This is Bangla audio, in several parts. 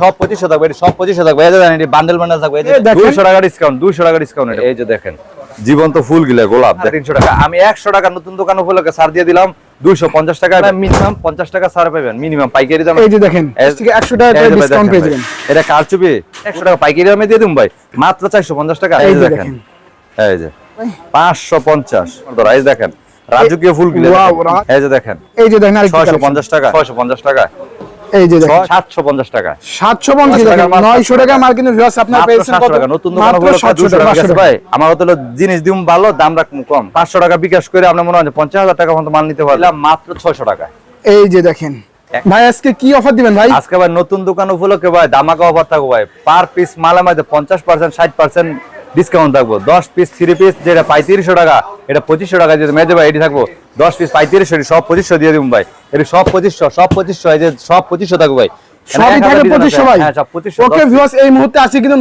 সব পঁচিশশো থাকবে? সব পঁচিশশো থাকবে। এই যে বান্ডেল থাকবে। দুইশো টাকা ডিসকাউন্ট দুইশো টাকা ডিসকাউন্ট এই যে দেখেন জীবন্ত ফুল গিলা গোলাপ তিনশো টাকা। আমি একশো টাকা নতুন দোকান উপলক্ষে ছাড় দিয়ে দিলাম। দুইশো পঞ্চাশ টাকা মিনিমাম পঞ্চাশ টাকা ছাড় পাবেন মিনিমাম পাইকারি দাম। এই যে দেখেন একশো টাকা এই যে ভাই ডিসকাউন্ট পেয়ে যাবেন এটা কার চুপি? একশো টাকা পাইকারি দামে দিয়ে দিন ভাই। মাত্র চারশো পঞ্চাশ টাকা। এই যে দেখেন। দেখেন। এই যে পাঁচশো পঞ্চাশ। এই দেখেন রাজকীয় ফুল গিলা দেখেন। এই যে দেখেন এই যে দেখেন ছয়শো পঞ্চাশ টাকা। ছয়শো পঞ্চাশ টাকা। এই যে দেখেন। সাতশো পঞ্চাশ টাকা। সাতশো পঞ্চাশ পাঁচশো দেখেন টাকার মাল, নয়শো পাঁচশো টাকা টাকা। মাল কিন্তু ভিউয়ার্স আপনার পেয়েছেন কত? টাকা। নতুন দোকান মাত্র উপলক্ষে সাতশো 200 টাকা। টাকা পাঁচশো গেছে টাকা। ভাই আমার হলো জিনিস দিম ভালো দাম রাখব কম। পাঁচশো টাকা বিকাশ করে আমরা মনে হয় যে পঞ্চাশ হাজার টাকা মতো মাল নিতে পারলাম মাত্র ছয়শো টাকা। এই যে দেখেন। ভাই আজকে কি অফার দিবেন ভাই? আজকে ভাই নতুন দোকান উপলক্ষে ভাই দামাকা অফার থাকব ভাই। পার পিস মালের মধ্যে পঞ্চাশ পার্সেন্ট ষাট পার্সেন্ট ডিসকাউন্ট থাকব। দশ পিস থ্রি পিস যেটা পঁয়ত্রিশশো টাকা এটা পঁচিশশো টাকা দিয়ে মেজে ভাই এটি থাকব। দশ পিস পঁয়ত্রিশশো সব পঁচিশশো দিয়ে দিব ভাই। এটি সব পঁচিশশো সব পঁচিশশো এই যে সব পঁচিশশো থাকব ভাই। ভাই? হ্যাঁ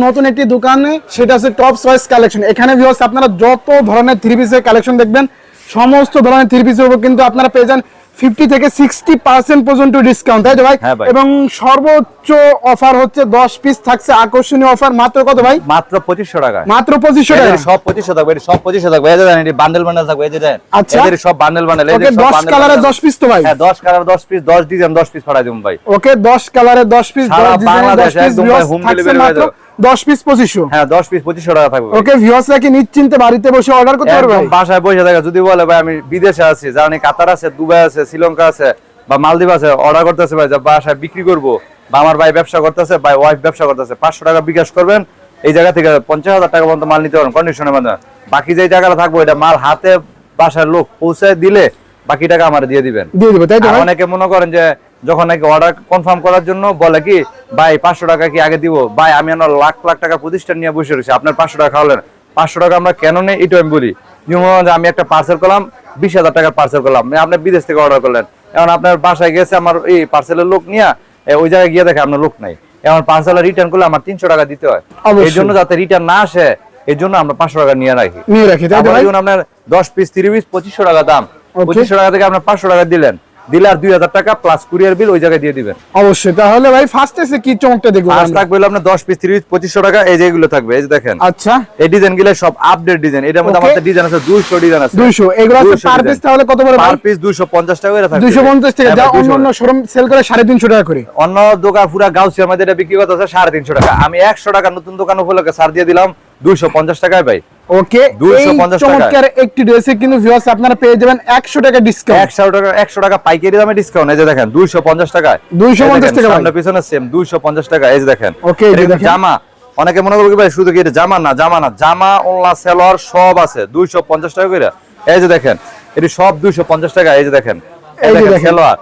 নতুন একটি দোকানে সেটা হচ্ছে টপ চয়েস কালেকশন এখানে আপনারা যত ধরনের থ্রি পিসের কালেকশন দেখবেন সমস্ত ধরনের থ্রি পিসের উপর কিন্তু আপনারা পেয়ে যান ফিফটি থেকে সিক্সটি পার্সেন্ট পর্যন্ত ডিসকাউন্ট তাই তো ভাই? হ্যাঁ এবং সর্বোচ্চ অফার হচ্ছে দশ পিস থাকছে আকর্ষণীয় অফার মাত্র কত ভাই? মাত্র পঁচিশশো টাকা মাত্র পঁচিশশো টাকা। সব পঁচিশশো থাকবে সব পঁচিশশো থাকবে। এই এটি বান্ডেল বান্ডেল থাকবে এই যে আচ্ছা। এদের সব বান্ডেল বান্ডেল ওকে দশ কালারের দশ পিস তো ভাই? হ্যাঁ দশ কালার দশ পিস দশ ডিজাইন দশ পিস ছড়াই দিব ভাই। ওকে দশ কালারের দশ পিস দশ ডিজাইনের দশ পিস home থাকছে হয়ে যাবে। দশ পিস পঁচিশশো। হ্যাঁ দশ পিস পঁচিশশো টাকা থাকবে ওকে ভিউয়ার্সরা কি নিশ্চিন্তে বাড়িতে বসে অর্ডার করতে পারবে? ভাই বাসায় বসে থাকে যদি বলে ভাই আমি বিদেশে আছি জানি কাতার আছে দুবাই আছে শ্রীলঙ্কা আছে বা মালদ্বীপ আছে অর্ডার করতেছে ভাই বাসায় বিক্রি করব বা আমার ভাই ব্যবসা করতেছে ভাই ওয়াইফ ব্যবসা করতেছে পাঁচশো টাকা বিকাশ করবেন এই জায়গা থেকে পঞ্চাশ হাজার টাকা পর্যন্ত মাল নিতে পারেন কন্ডিশনের মাধ্যমে বাকি যে টাকাটা থাকবে এটা মাল হাতে বাসার লোক পৌঁছায় দিলে বাকি টাকা আমার দিয়ে দিবেন। দিয়ে তাই তো অনেকে মনে করেন যে যখন নাকি অর্ডার কনফার্ম করার জন্য বলে কি ভাই পাঁচশো টাকা কি আগে দিব? ভাই আমি আমার লাখ লাখ টাকা প্রতিষ্ঠান নিয়ে বসে রয়েছি আপনার পাঁচশো টাকা খাওয়ালেন। পাঁচশো টাকা আমরা কেন নেই এটা আমি বলি। আমি একটা পার্সেল করলাম বিশ হাজার টাকার পার্সেল করলাম আপনি বিদেশ থেকে অর্ডার করলেন। এখন আপনার বাসায় গেছে আমার এই পার্সেলের লোক নিয়ে ওই জায়গায় গিয়ে দেখে আপনার লোক নাই। এখন পার্সেল রিটার্ন করলে আমার তিনশো টাকা দিতে হয়। এই জন্য যাতে রিটার্ন না আসে এই জন্য আমরা পাঁচশো টাকা নিয়ে রাখি। নিয়ে রাখি আপনার দশ পিস তিরিশ পিস পঁচিশশো টাকা দাম। পঁচিশশো টাকা থেকে আপনার পাঁচশো টাকা দিলেন। দিলে আর দুই হাজার টাকা প্লাস কুরিয়ার বিল ওই জায়গায় দিয়ে দিবেন। অবশ্যই। তাহলে ভাই ফার্স্ট এসে কি চমকটা দেখব আর আমরা? থাকবে হলো আপনার দশ পিস তিরিশ পঁচিশশো টাকা এই যেগুলো থাকবে এই যে দেখেন। আচ্ছা। এই ডিজাইনগুলো সব আপডেট ডিজাইন এটার মধ্যে আমাদের ডিজাইন আছে দুইশো ডিজাইন আছে। দুইশো। এগুলো আছে পার পিস তাহলে কত করে পার পিস দুইশো পঞ্চাশ টাকা করে থাকবে। দুইশো পঞ্চাশ থেকে হ্যাঁ যা ভাই, 200 অন্য অন্য শোরুম সেল করে সাড়ে তিনশো টাকা করে। অন্য দোকান পুরা গাউসিয়ার মধ্যে এটা বিক্রি করতে আছে সাড়ে তিনশো টাকা। আমি একশো টাকা নতুন দোকান উপলক্ষে ছাড় দিয়ে দিলাম দুইশো পঞ্চাশ টাকায় ভাই। ওকে চমৎকার একটি ড্রেসে কিন্তু ভিউয়ার্স আপনারা পেয়ে যাবেন একশো টাকা ডিসকাউন্ট একশো টাকা একশো টাকা পাইকারি দামে ডিসকাউন্ট এই যে দেখেন দুইশো পঞ্চাশ 250 টাকা সামনে পিছনে সেম দুইশো পঞ্চাশ টাকা। এই যে দেখেন Okay, এই যে এটা কিন্তু দেখেন। জামা। অনেকে মনে করবে ভাই শুধু কি এটা জামা? না জামা না জামা ওনলা সেলর সব আছে। দুইশো পঞ্চাশ টাকা করে। এই যে দেখেন এটি সব দুইশো পঞ্চাশ টাকা। এই যে দেখেন এই এই যে দেখেন দেখেন, সালোয়ার।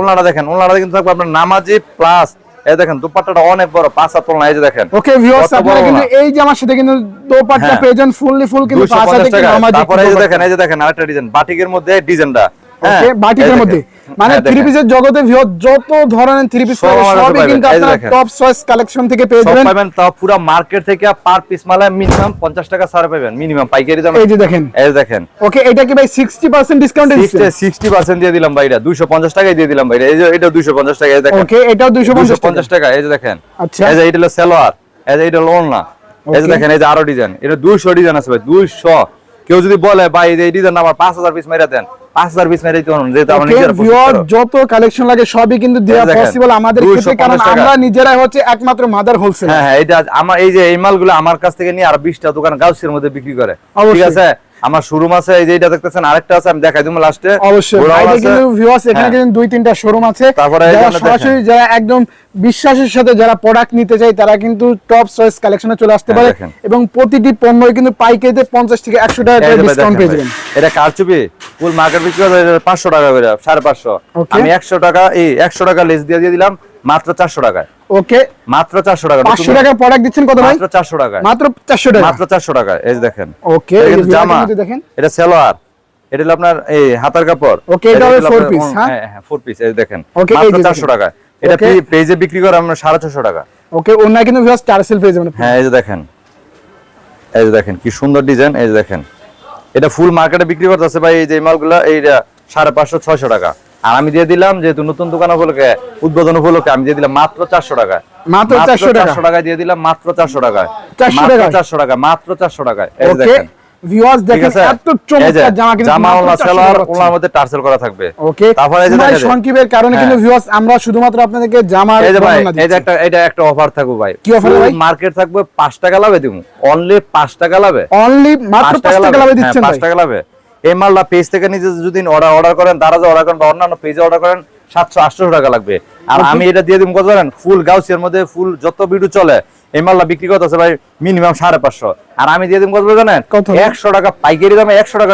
ওনলাটা দেখেন ওনলাটা কিন্তু থাকবে আপনার নামাজি প্লাস এই দেখেন দুপাট্টাটা অনেক বড় পাঁচ হাত এই যে দেখেন। ওকে ভিউয়ার্স আপনারা কিন্তু এই যে আমার সাথে কিন্তু দোপাট্টা হ্যাঁ। ফুললি ফুল কিন্তু পাঁচ হাতে টাকা। কিন্তু আমাদের তারপরে এই যে দেখেন এই যে দেখেন আরেকটা ডিজাইন বাটিকের মধ্যে ডিজাইনটা ওকে বাটিকের মধ্যে। মানে থ্রি পিসের জগতে যত ধরনের থ্রি পিস সবই কিন্তু আপনারা টপ চয়েস কালেকশন থেকে পেয়ে যাবেন। পাবেন পুরো মার্কেট থেকে পার পিস মালে মিনিমাম 50 টাকা ছাড় পাবেন মিনিমাম পাইকারি দাম। এই যে দেখেন। এই দেখেন। ওকে এটা কি ভাই 60% ডিসকাউন্টে দিচ্ছেন 60 60% দিয়ে দিলাম ভাইরা 250 টাকায় দিয়ে দিলাম ভাইরা এই যে এটা 250 টাকা এই দেখেন। ওকে এটাও 250 টাকা। 250 টাকা এই যে দেখেন। আচ্ছা। এই যে এটা হলো সালোয়ার এই যে এটা হলো ওড়না এই যে দেখেন এই যে আরও ডিজাইন এটা 200 ডিজাইন আছে ভাই 200 কেউ যদি বলে ভাই এই ডিজাইন আমার 5000 পিস মেরে দেন। 5000 পিস মেরে দিতে পারুন যেহেতু আমরা নিজেরা প্রস্তুত ভিউয়ার করো। যত কালেকশন লাগে সবই কিন্তু দেওয়া পসিবল আমাদের 250 ক্ষেত্রে কারণ আমরা নিজেরাই হচ্ছে একমাত্র মাদার হোলসেল হ্যাঁ হ্যাঁ এটা আমার এই যে এই মালগুলো আমার কাছ থেকে নিয়ে আর বিশটা দোকান গাউসের মধ্যে বিক্রি করে। ঠিক আছে? আমার শোরুম আছে এই যে এটা দেখতেছেন আরেকটা আছে আমি দেখাই দিবো লাস্টে অবশ্যই। কিন্তু ভিউয়ার্স এখানে হ্যাঁ। কিন্তু দুই তিনটা শোরুম আছে। তারপরে সরাসরি যারা একদম বিশ্বাসের সাথে যারা প্রোডাক্ট নিতে চায় তারা কিন্তু টপ চয়েস কালেকশনে চলে আসতে হ্যাঁ, পারে। এবং প্রতিটি পণ্যই কিন্তু পাইকারিতে 50 থেকে 100 টাকা করে ডিসকাউন্ট পেয়ে যাবেন। এটা কারচুপি ফুল মার্কেট বিক্রি করে পাঁচশো টাকা করে সাড়ে পাঁচশো। Okay. আমি একশো টাকা এই একশো টাকা লেস দিয়ে দিয়ে দিলাম মাত্র চারশো টাকায়। ওকে মাত্র চারশো টাকা 500 টাকার প্রোডাক্ট দিচ্ছেন কত ভাই? মাত্র চারশো টাকায়। মাত্র 400 টাকা। মাত্র চারশো টাকায় এই দেখেন। ওকে এই জামা দেখেন। এটা সেলোয়ার। এটা হলো আপনার এই হাতার কাপড়। Okay, এটা হলো হলো four হ্যাঁ? হ্যাঁ ফোর পিস এই দেখেন। মাত্র যে চারশো দেখেন। টাকা এটা পেজে বিক্রি করে আমরা সাড়ে ছশো টাকা ওকে ওনা কিন্তু ভিউয়ার্স টার্সেল পেয়ে যাবেন। হ্যাঁ এই যে দেখেন। এই যে দেখেন কি সুন্দর ডিজাইন এই যে দেখেন। এটা ফুল মার্কেটে বিক্রি করতেছে ভাই এই যে মালগুলা এইটা সাড়ে পাঁচশো ছয়শো টাকা। আর আমি দিয়ে দিলাম যেহেতু নতুন দোকান উপলক্ষে উদ্বোধন উপলক্ষে আমি দিয়ে দিলাম মাত্র চারশো টাকায়। মাত্র 400 টাকা। চারশো টাকায় দিয়ে দিলাম মাত্র চারশো টাকায়। 400 টাকায়? চারশো টাকা মাত্র চারশো টাকায়। এই দেখেন। ভিউয়ার্স দেখেন এত চমৎকার জামা কিন্তু জামা ওলা সেলার টাকা মধ্যে টার্সেল করা থাকবে। ওকে তারপরে এই যে সময় দেখা যায়- সংক্ষেপের কারণে কিন্তু হ্যাঁ। ভিউয়ার্স আমরা শুধুমাত্র আপনাদেরকে জামার এই যে ভাই এই যে একটা এটা একটা অফার থাকবে ভাই। কি ভাই? মার্কেট থাকবে পাঁচ টাকা লাভে অনলি পাঁচ টাকা লাভে। অনলি মাত্র পাঁচ 5 টাকা লাভে। হ্যাঁ, দিচ্ছেন টাকা লাভে। এই মালটা পেজ থেকে নিজে যদি অর্ডার অর্ডার করেন তারা যে অর্ডার করেন বা অন্যান্য পেজে অর্ডার করেন সাতশো আটশো টাকা লাগবে। আর আমি এটা দিয়ে দিব কত জানেন? ফুল গাউসিয়ার মধ্যে ফুল যত ভিডিও চলে এই মালটা বিক্রি করতেছে ভাই মিনিমাম সাড়ে পাঁচশো। আর আমি দিয়ে দিব কত জানেন? একশো টাকা পাইকারি দামে একশো টাকা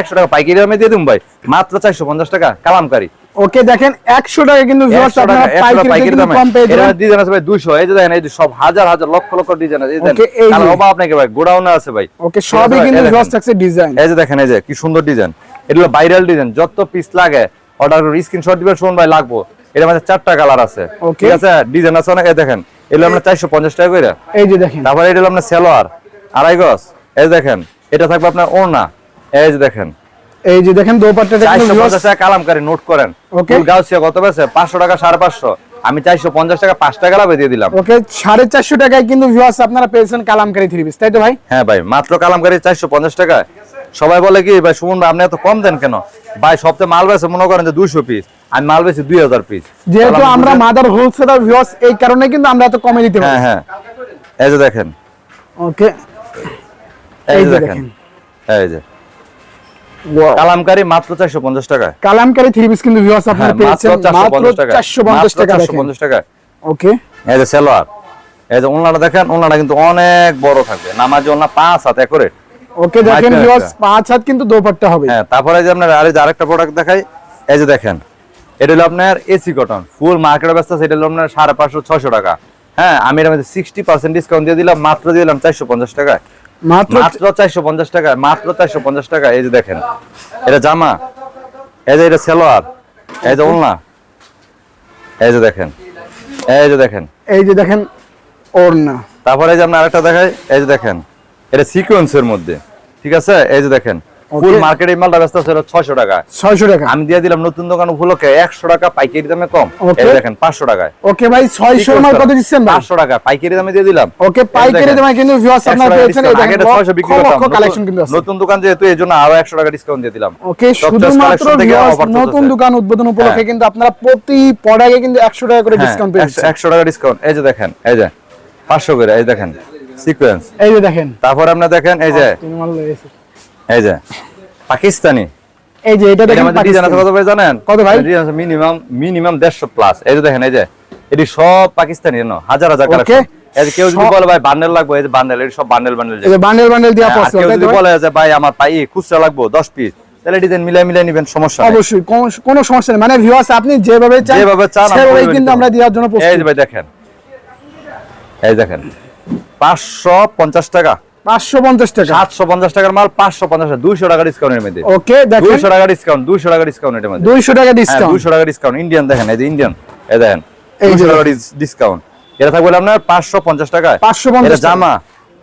একশো টাকা পাইকারি দামে দিয়ে দিব ভাই। মাত্র চারশো পঞ্চাশ টাকা কালামকারি। ওকে দেখেন 100 টাকা কিন্তু ভিউয়ার্স আপনারা টাকা, 100 টাকা পাইকারি পাইকারি কিন্তু দামে। কম পেয়ে যাবেন। ডিজাইন আছে ভাই 200 এই যে দেখেন এই যে সব হাজার হাজার লক্ষ লক্ষ ডিজাইন আছে। এই দেখেন। কালার অভাব আপনাকে ভাই গোডাউনে আছে ভাই। ওকে সবই কিন্তু ভিউয়ার্স থাকছে ডিজাইন এই যে দেখেন এই যে কি সুন্দর ডিজাইন এটা হলো ভাইরাল ডিজাইন যত পিস লাগে অর্ডার করে স্ক্রিনশট দিবেন শুনুন ভাই লাগবো। এর মধ্যে চারটা কালার আছে. ঠিক আছে? ডিজাইন আছে অনেক দেখেন এগুলো আমরা 450 টাকা করে এই যে দেখেন। তারপরে এটা হলো আপনার সেলোয়ার আড়াই গজ। এই দেখেন এটা থাকবে আপনার ওড়না। এই যে দেখেন এই যে দেখেন চারশো টাকা কালামকারি নোট করেন. গাউসিয়া কত পেয়েছে পাঁচশো টাকা সাড়ে পাঁচশো। আমি চারশো পঞ্চাশ টাকা পাঁচ টাকা লাভে দিয়ে দিলাম। ওকে 450 টাকায় কিন্তু ভিউয়ার্স আপনারা পেয়েছেন কালামকারী থ্রি পিস তাই তো ভাই? হ্যাঁ ভাই মাত্র কালামকারি চারশো পঞ্চাশ টাকা। সবাই বলে কি ভাই সুমন ভাই আপনি এত কম দেন কেন? ভাই সপ্তাহে মাল বেছে মনে করেন যে দুইশো পিস আমি মাল বেছি দুই হাজার পিস যেহেতু আমরা মাদার হোলসেলার ভিউয়ার্স এই কারণে কিন্তু আমরা এত কমে দিতে হ্যাঁ হ্যাঁ। এই যে দেখেন। ওকে এই যে দেখেন। এই যে। কালামকারি মাত্র চারশো পঞ্চাশ টাকা কালামকারী থ্রি পিস কিন্তু ভিউয়ার্স হ্যাঁ আপনারা পেয়েছেন মাত্র পঞ্চাশ টাকা 450 টাকা চারশো দেখেন। পঞ্চাশ টাকা ওকে এই যে সেলোয়ার এই যে ওনাটা দেখেন ওনাটা কিন্তু অনেক বড় থাকবে। নামাজ ওনা পাঁচ হাত একরে। ওকে দেখেন ভিউয়ার্স পাঁচ হাত কিন্তু দোপাট্টা হবে। হ্যাঁ তারপরে যে আপনার আরে যে আরেকটা প্রোডাক্ট দেখাই। এই যে দেখেন এটা হলো আপনার এসি কটন ফুল মার্কেটে ব্যস্ত হলো আপনার সাড়ে পাঁচশো ছয়শো টাকা। হ্যাঁ আমি এর মধ্যে সিক্সটি পার্সেন্ট ডিসকাউন্ট দিয়ে দিলাম মাত্র দিয়ে দিলাম চারশো পঞ্চাশ টাকায়। মাত্র চারশো পঞ্চাশ টাকা মাত্র চারশো পঞ্চাশ টাকা এই যে দেখেন। এটা জামা এই যে এটা সেলোয়ার এই যে ওলনা এই যে দেখেন এই যে দেখেন। এই যে দেখেন ওড়না। তারপরে এই যে আপনার আরেকটা দেখাই এই যে দেখেন এটা সিকোয়েন্সের মধ্যে ঠিক আছে? এই যে দেখেন ফুল মার্কেটে মালটা ব্যস্ত আছে টাকা। 600 টাকা। আমি দিয়ে দিলাম নতুন দোকান উপলক্ষে একশো টাকা পাইকারি দামে কম। এই দেখেন পাঁচশো টাকায়। ওকে ভাই 600 এর মাল কত দিচ্ছেন ভাই? পাঁচশো টাকা পাইকারি দামে দিয়ে দিলাম। ওকে পাইকারি দামে কিন্তু ভিউয়ার্স আপনারা পেয়েছেন এই দেখেন লক্ষ কালেকশন কিন্তু আছে। নতুন দোকান যেহেতু আরও একশো টাকা ডিসকাউন্ট দিয়ে দিলাম। ওকে শুধুমাত্র। নতুন দোকান উদ্বোধন উপলক্ষে হ্যাঁ। কিন্তু আপনারা প্রতি প্রোডাক্টে কিন্তু 100 টাকা করে ডিসকাউন্ট পেয়েছেন একশো টাকা ডিসকাউন্ট এই যে দেখেন এই যে পাঁচশো করে এই দেখেন সিকোয়েন্স এই যে দেখেন। তারপর আপনি দেখেন এই যে। এই যে পাকিস্তানি। এই যে এটা দেখেন ডিজাইন আছে কত ভাই জানেন? কত ভাই? ডিজাইন আছে মিনিমাম মিনিমাম 150 প্লাস এই যে দেখেন এই যে এটি সব পাকিস্তানি জানো? হাজার হাজার কালেকশন এই কেউ যদি বলে ভাই বান্ডেল লাগবে। এই যে বান্ডেল এটি সব বান্ডেল বান্ডেল এই যে বান্ডেল বান্ডেল আর পড়ছে কেউ যদি? বলে যে ভাই আমার পাই খুচরা লাগবে 10 পিস তাহলে ডিজাইন মিলাই মিলাই নেবেন সমস্যা নেই। অবশ্যই কোন- সমস্যা নেই। মানে ভিউয়ার্স আপনি যেভাবে চান যেভাবে চান সেভাবেই কিন্তু আমরা দেওয়ার জন্য এই যে ভাই দেখেন। এই দেখেন 550 টাকা। 550 টাকা। 750 টাকার মাল 550 টাকা 200 টাকা ডিসকাউন্টের মধ্যে। ওকে দেখেন। 200 টাকা ডিসকাউন্ট 200 টাকা ডিসকাউন্টের মধ্যে। 200 টাকা হ্যাঁ, ডিসকাউন্ট 200 টাকা ডিসকাউন্ট ইন্ডিয়ান দেখেন এই যে ইন্ডিয়ান এই দেখেন। 200 টাকা ডিসকাউন্ট এটা থাকবে আপনার 550 টাকায়। 550 এটা জামা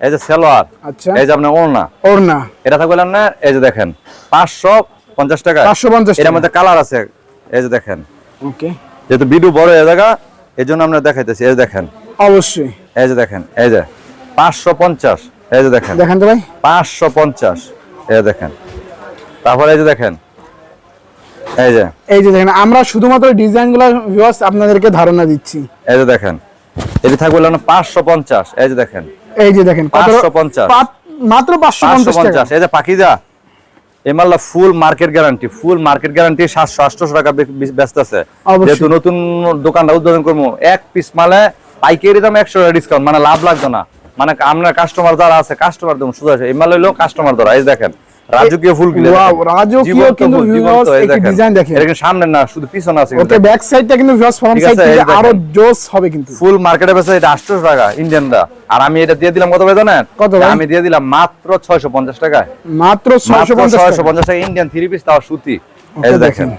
এই যে সালোয়ার আচ্ছা। এই যে আপনার ওড়না। ওড়না। এটা থাকবে আপনার এই যে দেখেন 550 টাকা 550 এর মধ্যে কালার আছে এই যে দেখেন। ওকে যেহেতু ভিডিও বড় হয়ে জায়গা এই জন্য আমরা দেখাইতেছি এই দেখেন। অবশ্যই। এই যে দেখেন এই যে 550 এই যে দেখেন। দেখেন তো ভাই। 550 এই যে দেখেন। তারপরে এই যে দেখেন। এই যে। এই যে দেখেন আমরা শুধুমাত্র ডিজাইনগুলো ভিউয়ার্স আপনাদেরকে ধারণা দিচ্ছি। এই যে দেখেন। এটি থাকবে হলো আপনার 550 এই যে দেখেন। এই যে দেখেন 550 পাত- মাত্র 550 টাকা। 550 এই যে পাকিজা এই মাল্লা full market guarantee full market guarantee 700 800 টাকা ব্যস্ত আছে যেহেতু নতুন দোকানটা উদ্বোধন করব এক পিস মালে পাইকারি দাম একশো টাকা ডিসকাউন্ট মানে লাভ লাগতো না। মানে আপনার কাস্টমার যারা আছে কাস্টমার দেবো শুধু আছে এই মাল হইল কাস্টমার ধরা এই দেখেন। রাজকীয় ফুল Wow, দেখেন। রাজকীয় কিন্তু viewers, এই একটি দেখেন। কিন্তু সামনে না শুধু পিছনে আছে ওকে ব্যাক সাইডটা কিন্তু ভিউয়ার্স ফ্রন্ট সাইড থেকে আরও জোস হবে কিন্তু। ফুল মার্কেটে বেচে এটা 800 টাকা ইন্ডিয়ানরা আর আমি এটা দিয়ে দিলাম কত ভাই জানেন? কত ভাই? আমি দিয়ে দিলাম মাত্র 650 টাকায়। মাত্র মাত্র 650 টাকা 650 টাকা ইন্ডিয়ান থ্রি পিস তাও সুতি। এই দেখেন।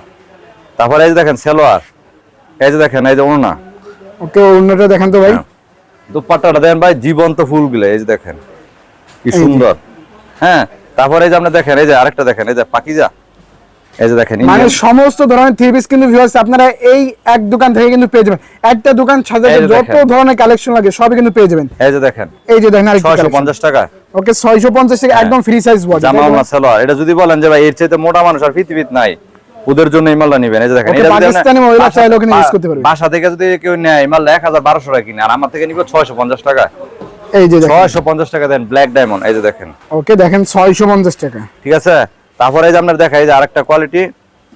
তারপরে এই যে দেখেন সালোয়ার। এই যে দেখেন এই যে ওড়না। ওকে অন্যটা দেখেন তো ভাই। হ্যাঁ। দুপাট্টাটা দেন ভাই জীবন্ত ফুলগুলো এই যে দেখেন কি সুন্দর। হ্যাঁ তারপরে এই যে আপনি দেখেন এই যে আরেকটা দেখেন এই যে পাকিজা এই যে দেখেন মানে সমস্ত ধরনের থ্রি পিস কিন্তু ভিউয়ার্স আপনারা এই এক দোকান থেকে কিন্তু পেয়ে যাবেন। একটা দোকান সাজাতে যত দেখেন। ধরনের কালেকশন লাগে সবই কিন্তু পেয়ে যাবেন। এই যে দেখেন এই যে দেখেন আরেকটি টাকা। ওকে 650 টাকা একদম ফ্রি সাইজ বডি জামা ওনা এটা যদি বলেন যে ভাই এর চাইতে মোটা মানুষ আর পৃথিবীত নাই। ওদের জন্য এই মালটা নিবেন। এই যে দেখেন এটা পাকিস্তানি মহিলা চাইলেও কিন্তু ইউজ করতে পারবে। বাসা থেকে যদি কেউ নেয় এই হাজার বারোশো টাকা কিনে আর আমার থেকে নিবে ছয়শো পঞ্চাশ টাকা। এই যে দেখেন। ছয়শো পঞ্চাশ টাকা দেন ব্ল্যাক ডায়মন্ড এই যে দেখেন। ওকে দেখেন 650 টাকা। ঠিক আছে? তারপরে এই যে আপনার দেখেন এই যে আরেকটা কোয়ালিটি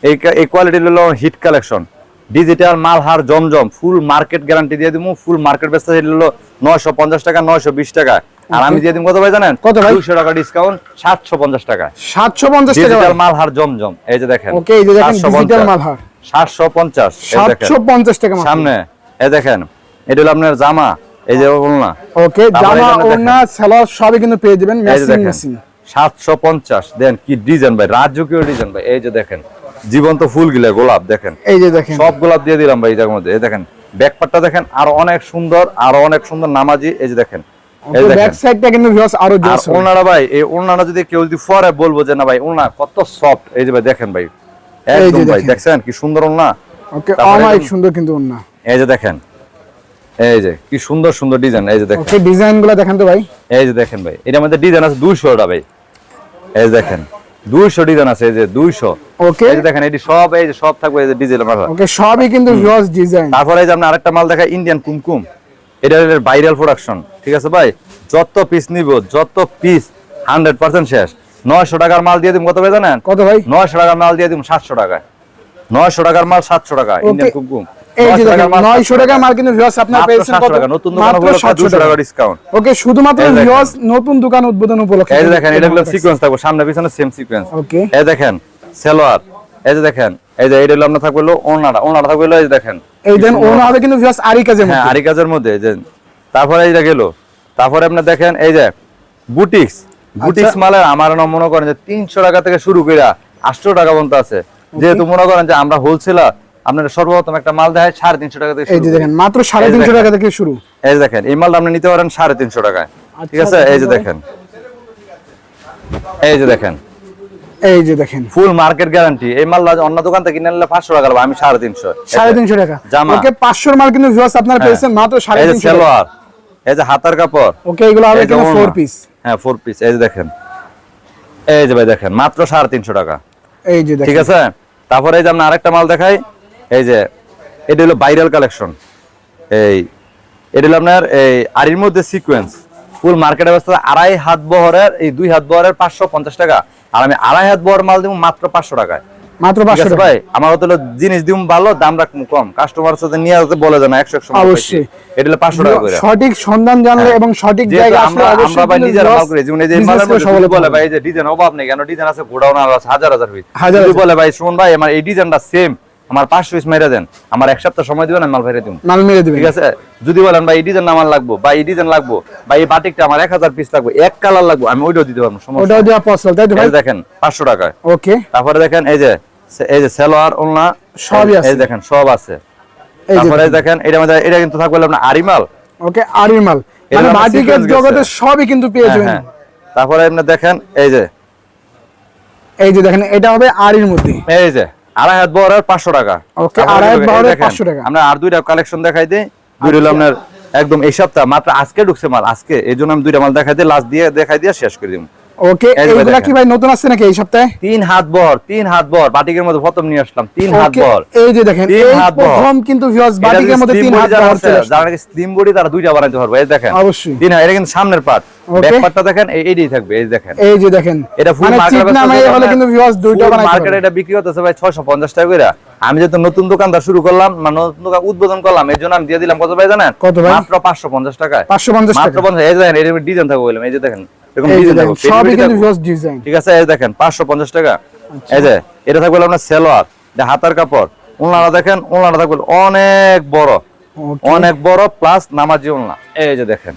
এই এই কোয়ালিটি হলো হিট কালেকশন ডিজিটাল মালহার জমজম ফুল মার্কেট গ্যারান্টি দিয়ে দিবো ফুল মার্কেট বেচতে হলো নয়শো পঞ্চাশ টাকা নয়শো বিশ টাকা। আর আমি দিয়ে দিব কত ভাই জানেন? কত ভাই? দুশো টাকা ডিসকাউন্ট সাতশো পঞ্চাশ টাকা। 750 টাকা ডিজিটাল মালহার জমজম এই যে দেখেন ওকে এই যে দেখেন ডিজিটাল মালহার সাতশো পঞ্চাশ দেখেন। 750 টাকা সামনে এই দেখেন এটা হলো আপনার জামা এই যে বলনা ওকে জামা। ওড়না সালোয়ার সবই কিন্তু পেয়ে যাবেন ম্যাচিং সাতশো পঞ্চাশ দেন কি ডিজাইন ভাই রাজকীয় ডিজাইন ভাই এই যে দেখেন। জীবন্ত ফুল গিলা গোলাপ দেখেন। এই যে দেখেন। সব গোলাপ দিয়ে দিলাম ভাই এটার মধ্যে এই দেখেন। ব্যাকপারটা দেখেন আরও অনেক সুন্দর আরও অনেক সুন্দর নামাজি এই যে দেখেন। ওনারা ভাই এই ওনারা যদি কেউ যদি পরে বলব যে না ভাই ওনা কত সফট এই যে ভাই দেখেন ভাই। একদম ভাই। দেখছেন? কি সুন্দর ওনা? ওকে অনেক সুন্দর কিন্তু ওড়না এই যে দেখেন। এই যে কি সুন্দর সুন্দর ডিজাইন এই যে দেখেন। ওকে দেখেন তো ভাই। এই যে দেখেন ভাই এটার মধ্যে ডিজাইন আছে দুইশোটা ভাই। এই যে দেখেন। দুইশো ডিজাইন আছে এই যে দুইশো। ওকে এই যে দেখেন এটি সব এই যে সব থাকবে এই যে ডিজেল মাথা। ওকে সবই কিন্তু ভিউয়ার্স ডিজাইন তারপরে এই যে আপনি আরেকটা মাল দেখা ইন্ডিয়ান কুমকুম এটা ভাইরাল প্রোডাকশন ঠিক আছে ভাই? যত পিস নিব যত পিস হান্ড্রেড পার্সেন্ট শেষ। নয়শো টাকার মাল দিয়ে দিম কত ভাই জানেন? কত ভাই? নয়শো টাকার মাল দিয়ে দিম সাতশো টাকায়। নয়শো টাকার মাল সাতশো টাকা ইন্ডিয়ান কুমকুম এই যে দেখেন 900 টাকা। মাল কিন্তু ভিউয়ার্স আপনারা পেয়েছেন কত? নতুন দোকান মাত্র 700 টাকা। ডিসকাউন্ট ওকে শুধুমাত্র ভিউয়ার্স নতুন দোকান উদ্বোধন উপলক্ষে এই দেখেন এটা হলো সিকোয়েন্স থাকবে সামনে পিছনে সেম সিকোয়েন্স ওকে এই দেখেন সেলোয়ার এই যে দেখেন এই যে এটা হলো থাকবে হলো ওনাটা ওনাটা থাকবে হলো এই দেখেন। এই দেন ওনা হবে কিন্তু ভিউয়ার্স আরি কাজের মধ্যে। আরি কাজের মধ্যে এই যে। তারপরে এইটা গেল তারপরে আপনি দেখেন এই যে বুটিক্স বুটিক্স। মালের আমার মনে করেন যে তিনশো টাকা থেকে শুরু করে আটশো টাকা পর্যন্ত আছে। যেহেতু মনে করেন যে আমরা হোলসেলার আপনার সর্বপ্রথম একটা মাল দেখায় সাড়ে তিনশো টাকা থেকে এই যে দেখেন মাত্র সাড়ে তিনশো টাকা থেকে শুরু এই দেখেন এই মালটা আপনি নিতে পারেন সাড়ে তিনশো টাকায় ঠিক আচ্ছা, আছে এই যে দেখেন এই যে দেখেন এই যে দেখেন ফুল মার্কেট গ্যারান্টি এই মাল অন্য দোকান থেকে কিনে নিলে পাঁচশো টাকা লাগবে, আমি সাড়ে তিনশো সাড়ে তিনশো টাকা জামা। ওকে মাল কিন্তু ভিউয়ার্স আপনারা পেয়েছেন মাত্র এই যে সেলোয়ার এই যে হাতার কাপড় ওকে এগুলো হবে কিন্তু পিস হ্যাঁ ফোর পিস এই যে দেখেন এই যে ভাই দেখেন মাত্র সাড়ে তিনশো টাকা এই যে ঠিক আছে তারপরে এই যে আমরা আরেকটা মাল দেখাই এই যে এটা হলো ভাইরাল কালেকশন এই এটা হলো আপনার এই আরির মধ্যে সিকোয়েন্স ফুল মার্কেটে ব্যস্ত আড়াই হাত বহরের এই দুই হাত বহরের পাঁচশো পঞ্চাশ টাকা। আর আমি আড়াই হাত বহর মাল দিব মাত্র পাঁচশো টাকায়। মাত্র পাঁচশো ভাই? আমার হলো জিনিস দিম ভালো দাম রাখব কম। কাস্টমার সাথে নিয়ে আসতে বলে জানা একশো একশো অবশ্যই। এটা হলো পাঁচশো টাকা করে। সঠিক সন্ধান জানলে এবং সঠিক যেহেতু জায়গা আমরা আমরা ভাই কিন্তু মাল করি। যেমন এই যে মালের মধ্যে বলে ভাই এই যে ডিজাইন অভাব নেই কেন? ডিজাইন আছে গোডাউন আর আছে হাজার হাজার পিস হাজার। বলে ভাই শুন ভাই আমার এই ডিজাইনটা সেম আমার পাঁচশো পিস মেরে দেন। আমার এক সপ্তাহ সময় দিবেন আমি মাল ফেরে দিব। মাল মেরে দিবেন। ঠিক আছে? যদি বলেন ভাই এই ডিজাইন আমার লাগবো বা এই ডিজাইন লাগবো বা এই বাটিকটা আমার এক হাজার পিস লাগবে এক কালার লাগবে আমি ওইটাও দিতে পারব সমস্যা ওটাও। দেওয়া পসিবল তাই তো ভাই? দেখেন পাঁচশো টাকায়। ওকে। তারপরে দেখেন এই যে এই যে সেলোয়ার ওলনা সবই আছে। এই দেখেন সব আছে। তারপরে দেখেন। এটা মধ্যে এটা কিন্তু থাকবে আপনার আরিমাল ওকে আরির মাল। এর মানে বাটিকের জগতে সবই কিন্তু পেয়ে হ্যাঁ, যাবেন। হ্যাঁ। তারপরে আপনি দেখেন এই যে। এই যে দেখেন এটা হবে আরির মধ্যে। এই যে আড়াই হাত বহরের পাঁচশো টাকা। Okay, আড়াই হাত বহরের দেখেন, 500 টাকা। আমরা আর দুইটা কালেকশন দেখাই দিই। দুই হলো আপনার একদম এই সপ্তাহ মাত্র আজকে ঢুকছে মাল আজকে। এই জন্য আমি দুইটা মাল দেখাই দিই লাস্ট দিয়ে দেখাই দিয়ে শেষ করে দিব ওকে এই এইগুলা কি ভাই নতুন আসছে নাকি এই সপ্তাহে? তিন হাত বহর তিন হাত বহর বাটিকের মধ্যে প্রথম নিয়ে আসলাম তিন হাত বহর এই যে দেখেন এই প্রথম কিন্তু ভিউয়ার্স বাটিকের মধ্যে তিন হাত যারা বহর আছে, যারা নাকি স্লিম বডি তারা দুইটা বানাইতে পারবে এই দেখেন। অবশ্যই। তিন এটা কিন্তু সামনের পার্ট Okay. ব্যাক পার্টটা দেখেন এই এইটাই থাকবে এই দেখেন। এই যে দেখেন এটা ফুল মানে মার্কেট চিপ নামে হলে কিন্তু ভিউয়ার্স দুইটা বানাইতে মার্কেটে। এটা বিক্রি হতেছে ভাই 650 টাকা করে। আমি যেহেতু নতুন দোকানদার শুরু করলাম মানে নতুন দোকান উদ্বোধন করলাম এর জন্য আমি দিয়ে দিলাম কত ভাই জানেন? কত ভাই? মাত্র 550 টাকায়। 550 মাত্র টাকা। 50 এই দেখেন এর ডিজাইন থাকবে বললাম এই যে দেখেন। এরকম সবই কিন্তু ভিউয়ার্স ডিজাইন ঠিক আছে এই দেখেন 550 টাকা। এই যে এটা থাকবে আপনার সেলোয়ার এটা হাতার কাপড়। ওনারা দেখেন ওনারা থাকবে অনেক বড়। অনেক বড় প্লাস নামাজি এই যে দেখেন।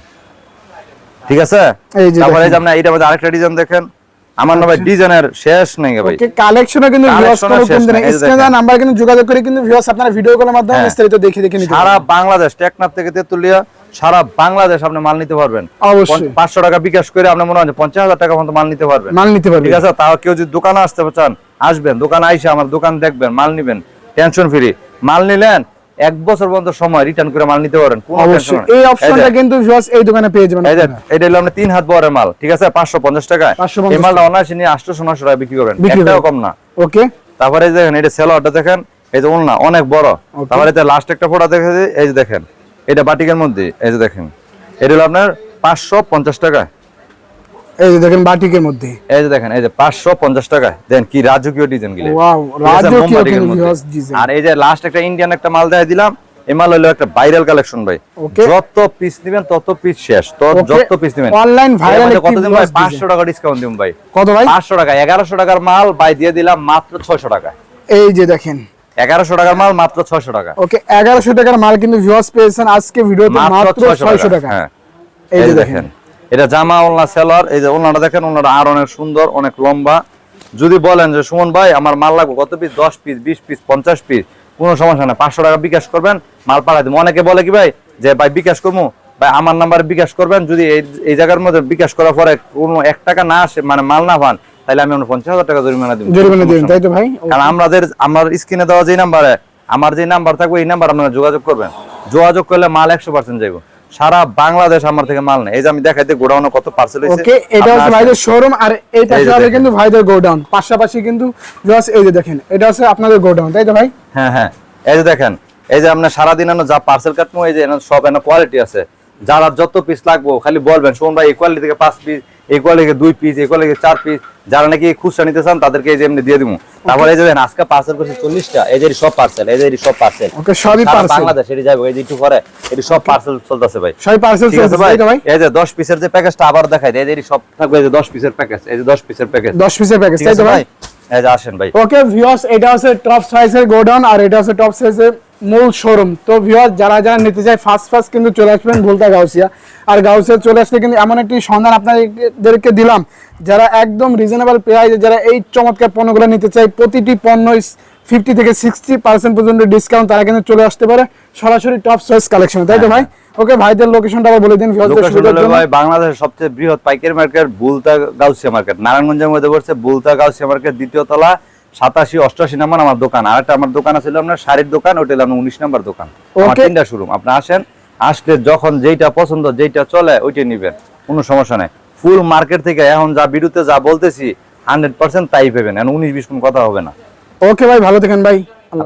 ঠিক আছে? তারপরে এই যে আপনি এটার মধ্যে আরেকটা ডিজাইন দেখেন। আমার না ভাই ডিজাইনের শেষ নেই ভাই। ওকে কালেকশনও কিন্তু ভিউয়ার্স কোনো কমতে নাই, স্ক্রিনে নাম্বার কিন্তু যোগাযোগ করে কিন্তু ভিউয়ার্স আপনারা ভিডিও কলের মাধ্যমে হ্যাঁ। বিস্তারিত দেখে দেখে নিতে সারা বাংলাদেশ টেকনাফ থেকে তেতুলিয়া সারা বাংলাদেশ আপনি মাল নিতে পারবেন। অবশ্যই। পাঁচশো টাকা বিকাশ করে আপনি মনে হয় পঞ্চাশ হাজার টাকা মতো মাল নিতে পারবেন। মাল নিতে পারবে ঠিক আছে? তাও কেউ যদি দোকানে আসতে চান আসবেন দোকানে আইসা আমার দোকান দেখবেন মাল নিবেন টেনশন ফ্রি মাল নিলেন এক বছর পর্যন্ত সময় রিটার্ন করে মাল নিতে পারেন কোনো টেনশন এই অপশনটা কিন্তু ভিউয়ার্স এই দোকানে পেয়ে যাবেন। এটা হলো আপনার তিন হাত বড় মাল ঠিক আছে? পাঁচশো পঞ্চাশ টাকায়। 550 এই মালটা অনায়াসে নিয়ে আটশো নশো টাকা বিক্রি করবেন। একটাও কম না। ওকে। তারপরে দেখেন এটা সেলোয়ারটা দেখেন এই যে ওলনা অনেক বড়। তারপরে এটা লাস্ট একটা ফোটা দেখে এই যে দেখেন। এটা বাটিকের মধ্যে এই যে দেখেন। এটা হলো আপনার পাঁচশো পঞ্চাশ টাকা। এই যে দেখেন বাটিকের মধ্যে। এই যে দেখেন এই যে পাঁচশো পঞ্চাশ টাকা। দেন কি রাজকীয় ডিজাইনগুলো। ওয়াও রাজকীয় ডিজাইন আর এই যে লাস্ট একটা ইন্ডিয়ান একটা মাল দেখাই দিলাম এই মাল হলো একটা ভাইরাল কালেকশন ভাই। যত পিস নিবেন তত পিস শেষ। যত পিস নিবেন। অনলাইন ভাইরাল কত দিন ভাই? পাঁচশো টাকা ডিসকাউন্ট দিন ভাই। কত ভাই? পাঁচশো টাকা এগারোশো টাকার মাল ভাই দিয়ে দিলাম মাত্র ছয়শো টাকা এই যে দেখেন। এগারোশো টাকার মাল মাত্র ছয়শো টাকা। ওকে এগারোশো টাকার মাল কিন্তু ভিউয়ার্স পেয়েছেন আজকে ভিডিওতে মাত্র ছয়শো টাকা। হ্যাঁ। এই যে দেখেন। এটা জামা ওলনা সেলার এই যে ওলনাটা দেখেন ওলনাটা আর অনেক সুন্দর অনেক লম্বা। যদি বলেন যে সুমন ভাই আমার মাল লাগবে কত পিস দশ পিস বিশ পিস পঞ্চাশ পিস কোনো সমস্যা না পাঁচশো টাকা বিকাশ করবেন মাল পাঠাই দেবো। অনেকে বলে কি ভাই যে ভাই বিকাশ করব? ভাই আমার নাম্বারে বিকাশ করবেন যদি এই এই জায়গার মধ্যে বিকাশ করার পরে কোনো এক টাকা না আসে মানে মাল না পান তাহলে আমি আপনার পঞ্চাশ হাজার টাকা জরিমানা দিব। জরিমানা দিবেন তাই তো ভাই? কারণ আমাদের আমার স্ক্রিনে দেওয়া যে নাম্বারে আমার যে নাম্বার থাকবে এই নাম্বার আপনারা যোগাযোগ করবেন। যোগাযোগ করলে মাল একশো পার্সেন্ট যাইব। সারা বাংলাদেশ আমার থেকে মাল নেই এই যে আমি দেখাইতে গোডাউনে কত পার্সেল হয়েছে ওকে এটা হচ্ছে ভাইদের শোরুম আর এই পাশে যে হবে দেখেন। কিন্তু ভাইদের গোডাউন। পাশাপাশি কিন্তু ভিউয়ার্স এই যে দেখেন এটা হচ্ছে আপনাদের গোডাউন তাই তো ভাই? হ্যাঁ হ্যাঁ। এই যে দেখেন এই যে আপনার সারাদিন এনে যা পার্সেল কাটবো এই যে সব এনে কোয়ালিটি আছে। যারা যত পিস লাগবো খালি বলবেন শোন ভাই এই কোয়ালিটি থেকে পাঁচ পিস এই কোয়ালিটি দুই পিস এই কোয়ালিটি চার পিস যারা নাকি খুচরা নিতে চান তাদেরকে এই যে এমনি দিয়ে দিব তারপরে এই যে আজকে পার্সেল করছি চল্লিশটা এই যে সব পার্সেল এই যে সব পার্সেল সবই বাংলাদেশ এটি যাব এই যে একটু পরে এটি সব পার্সেল চলতেছে ভাই সবই পার্সেল চলছে ভাই এই যে 10 পিসের যে প্যাকেজটা আবার দেখাই দেয় এই যে সব থাকবে এই যে 10 পিসের প্যাকেজ এই যে 10 পিসের প্যাকেজ 10 পিসের প্যাকেজ তাই তো ভাই ভাই এই যে আসেন ভাই ওকে ভিউয়ার্স এটা হচ্ছে টপ সাইজের গোডাউন আর এটা হচ্ছে টপ সাইজের মূল শোরুম। তো ভিউয়ার্স যারা যারা নিতে চায় ফার্স্ট ফার্স্ট কিন্তু চলে আসবেন ভুলতা গাউসিয়া। আর গাউসিয়া চলে আসলে কিন্তু এমন একটি সন্ধান আপনাদেরকে দিলাম যারা একদম রিজনেবল প্রাইসে যারা এই চমৎকার পণ্যগুলো নিতে চায় প্রতিটি পণ্য ফিফটি থেকে সিক্সটি পার্সেন্ট পর্যন্ত ডিসকাউন্ট তারা কিন্তু চলে আসতে পারে সরাসরি টপ চয়েস কালেকশন তাই তো ভাই? ওকে ভাইদের লোকেশনটা আবার বলে দিন ভাই বাংলাদেশের সবচেয়ে বৃহৎ পাইকারি মার্কেট বুলতা গাউসিয়া মার্কেট নারায়ণগঞ্জের মধ্যে পড়ছে বুলতা গাউসিয়া মার্কেট দ্বিতীয় তলা সাতাশি অষ্টআশি নাম্বার আমার দোকান। আর একটা আমার দোকান আছে আপনার শাড়ির দোকান ওটা আপনার উনিশ নাম্বার দোকান। আমার তিনটা শোরুম আপনি আসেন আসলে যখন যেইটা পছন্দ যেইটা চলে ওইটা নিবেন। কোনো সমস্যা নেই। ফুল মার্কেট থেকে এখন যা বিরুতে যা বলতেছি হান্ড্রেড পার্সেন্ট তাই পেবেন। এখন উনিশ বিশ কথা হবে না। ওকে ভাই ভালো থাকেন ভাই।